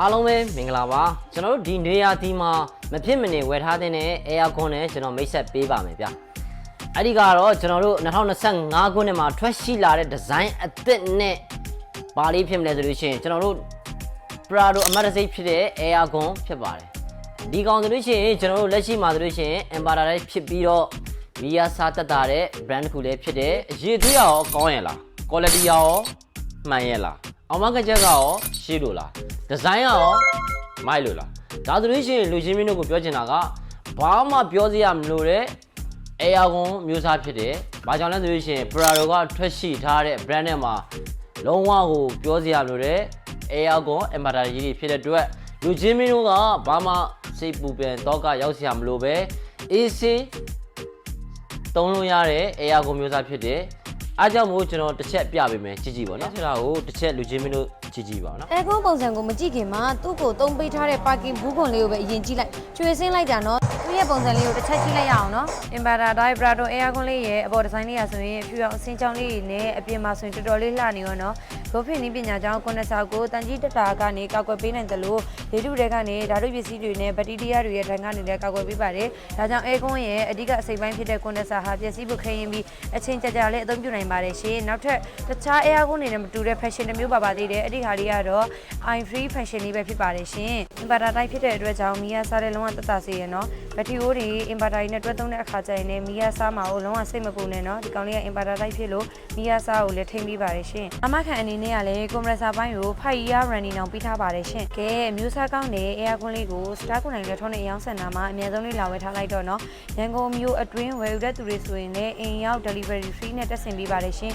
အားလုံးပဲမင်္ဂလာပါကျွန်တော်တို့ဒီနေရာဒီမှာမဖြစ်မနေဝယ်ထားတဲ့ aircon နဲ့ကျွန်တော်မိတ်ဆက်ပေးပါမယ်ဗျအဲ့ဒီကတော့ကျွန်တော်တို့2025ခုနှစ်မှာထွက်ရှိလာတဲ့ဒီဇိုင်းအသစ်နဲ့ဘာလေးဖြစ်မလဲဆိုလို့ရှိရင်ကျွန်တော်တို့ Prado အမတ်တစိတ်ဖြစ်တဲ့ aircon ဖြစ်ပါတယ်ဒီကောင်ဆိုလို့ရှိရင်ကျွန်တော်တို့လက်ရှိမှာဆိုလို့ရှိရင် Embarra လေးဖြစ်ပြီးတော့ Via စာတက်တာတဲ့ brand တစ်ခုလေးဖြစ်တယ်အရေးသွေးရောကောင်းရဲ့လား quality ရောမှန်ရဲ့လားအောင်မကချက်ကရောရှိလို့လား ဒီဇိုင်းကရောမိုက်လို့လားဒါဆိုလို့ရှိရင်လူချင်းမင်းတို့ကိုပြောချင်တာကဘာမှပြောစရာမလိုတဲ့ Aircon မျိုးစားဖြစ်တယ်။ဘာကြောင့်လဲဆိုလို့ရှိရင် Prado ကထွက်ရှိထားတဲ့ brand နဲ့မှာလုံးဝကိုပြောစရာမလိုတဲ့ Aircon inverter ကြီးတွေဖြစ်တဲ့အတွက်လူချင်းမင်းတို့ကဘာမှစိတ်ပူပန်တော့ကရောက်စရာမလိုပဲအေးဆေးသုံးလို့ရတဲ့ Aircon မျိုးစားဖြစ်တယ်။အားကြောင့်မို့ကျွန်တော်တစ်ချက်ပြပေးမယ်ကြည့်ကြည့်ပါနော်။ဒါကိုတစ်ချက်လူချင်းမင်းတို့ ကြည့်ကြည့်ပါနော်အဲကွန်းပုံစံကိုမကြည့်ခင်မှာသူ့ကိုသုံးပေးထားတဲ့ပါကင်ဘူးခွန်လေးကိုပဲအရင်ကြည့်လိုက်ကျွေစင်းလိုက်တာနော်သူ့ရဲ့ပုံစံလေးကိုတစ်ချက်ကြည့်လိုက်ရအောင်နော် Inverter Drive Prado Aircon လေးရဲ့အပေါ်ဒီဇိုင်းလေးရဆိုရင်ဖြူအောင်အစင်းချောင်းလေးနဲ့အပြင်မှာဆိုရင်တော်တော်လေးလှနေရောနော်ဂိုဖင်နည်းပညာကြောင့်ကွန်ဒန်ဆာကိုတန်ကြီးတက်တာကနေကောက်ွယ်ပေးနိုင်တယ်လို့လေထုတွေကနေဓာတ်ပစ္စည်းတွေနဲ့ဘက်တီးရီးယားတွေရဲ့ဒဏ်ကနေလည်းကောက်ွယ်ပေးပါတယ်ဒါကြောင့် Aircon ရဲ့အဓိကအစိပ်ပိုင်းဖြစ်တဲ့ကွန်ဒန်ဆာဟာပျက်စီးဖို့ခရင်ပြီးအချိန်ကြာကြာလေးအသုံးပြုနိုင်ပါတယ်ရှင်နောက်ထပ်တခြား Aircon တွေနဲ့မတူတဲ့ fashion တစ်မျိုးပါပါသေးတယ်အဲ့ဒီဟာလေးကတော့ i free fashion လေးပဲဖြစ်ပါတယ်ရှင် inverter တိုင်းဖြစ်တဲ့အတွက်ကြောင့်မီယာစားတဲ့လုံးဝတက်တာစေရနော်ဘက်ထရီအိုးတွေ inverter တွေနဲ့တွဲသုံးတဲ့အခါကျရင်လည်းမီယာစားမှာကိုလုံးဝစိတ်မပူနဲ့နော်ဒီကောင်လေးက inverter တိုင်းဖြစ်လို့မီယာစားကိုလည်းထိမ့်ပြီးပါတယ်ရှင်အမခံအနေနဲ့ကလည်း compressor ဘိုင်းကို 5year running အောင်ပြီးထားပါတယ်ရှင်ကဲအမျိုးအစားကောင်းတဲ့ aircon လေးကို star 9လက်ထုံးနဲ့အရောင်းစင်တာမှာအများဆုံးလေးလာဝယ်ထားလိုက်တော့နော်ရန်ကုန်မြို့အတွင်းဝယ်ယူတဲ့သူတွေဆိုရင်လည်းအိမ်ရောက် delivery free နဲ့တက်ဆင်ပေးပါတယ်ရှင်